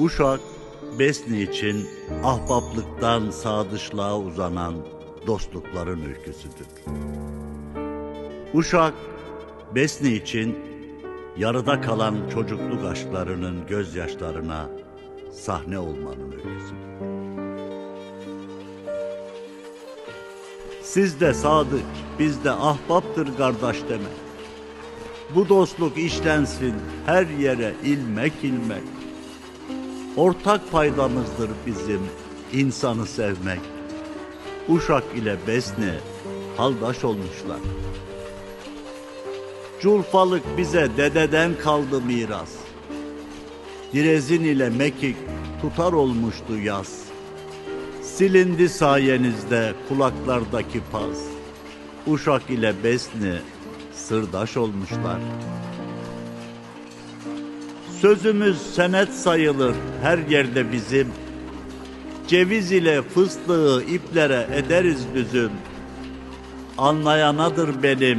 Uşak, Besni için ahbaplıktan sadıçlığa uzanan dostlukların öyküsüdür. Uşak, Besni için yarıda kalan çocukluk aşklarının gözyaşlarına sahne olmanın öyküsüdür. Siz de sadık, biz de ahbaptır kardeş demek. Bu dostluk işlensin her yere ilmek ilmek. Ortak paydamızdır bizim insanı sevmek. Uşak ile Besni haldaş olmuşlar. Culfalık bize dededen kaldı miras. Direzin ile mekik tutar olmuştu yaz. Silindi sayenizde kulaklardaki paz. Uşak ile Besni sırdaş olmuşlar. Sözümüz senet sayılır her yerde bizim. Ceviz ile fıstığı iplere ederiz düzüm. Anlayanadır benim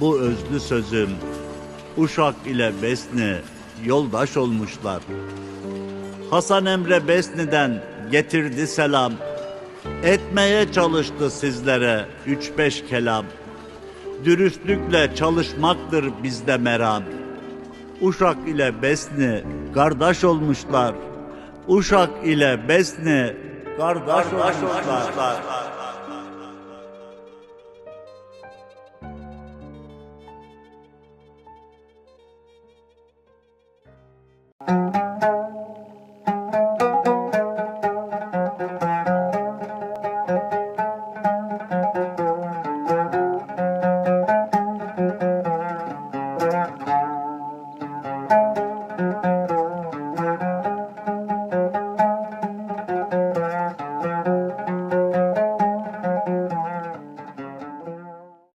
bu özlü sözüm. Uşak ile Besni yoldaş olmuşlar. Hasan Emre Besni'den getirdi selam. Etmeye çalıştı sizlere üç beş kelam. Dürüstlükle çalışmaktır bizde meram. Uşak ile Besni kardeş olmuşlar. Uşak ile Besni kardeş olmuşlar.